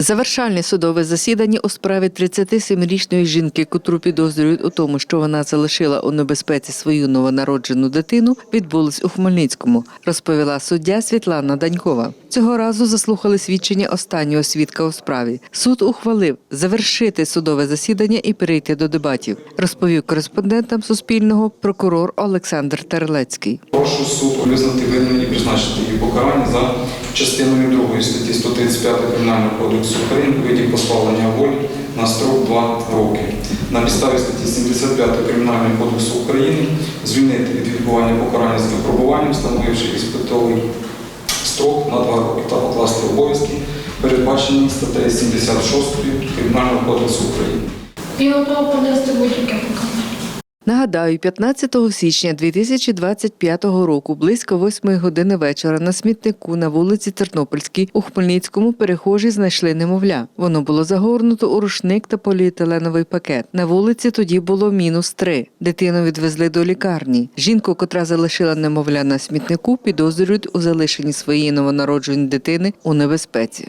Завершальне судове засідання у справі 37-річної жінки, котру підозрюють у тому, що вона залишила у небезпеці свою новонароджену дитину, відбулось у Хмельницькому, розповіла суддя Світлана Данькова. Цього разу заслухали свідчення останнього свідка у справі. Суд ухвалив завершити судове засідання і перейти до дебатів, розповів кореспондентам Суспільного прокурор Олександр Терлецький. Прошу суд визнати винною і призначити її покарання за частиною 2 статті 135 Кримінального кодексу України у виді позбавлення волі на строк 2 роки. На підставі статті 75 Кримінального кодексу України звільнити від відбування покарання з випробуванням, встановивши іспитовий строк на 2 роки та покласти обов'язки, передбачені статтею 76 Кримінального кодексу України. І готова понести будь-яке покарання. Нагадаю, 15 січня 2025 року, близько 8 години вечора, на смітнику на вулиці Тернопільській у Хмельницькому перехожі знайшли немовля. Воно було загорнуто у рушник та поліетиленовий пакет. На вулиці тоді було мінус три. Дитину відвезли до лікарні. Жінку, котра залишила немовля на смітнику, підозрюють у залишенні своєї новонародженої дитини у небезпеці.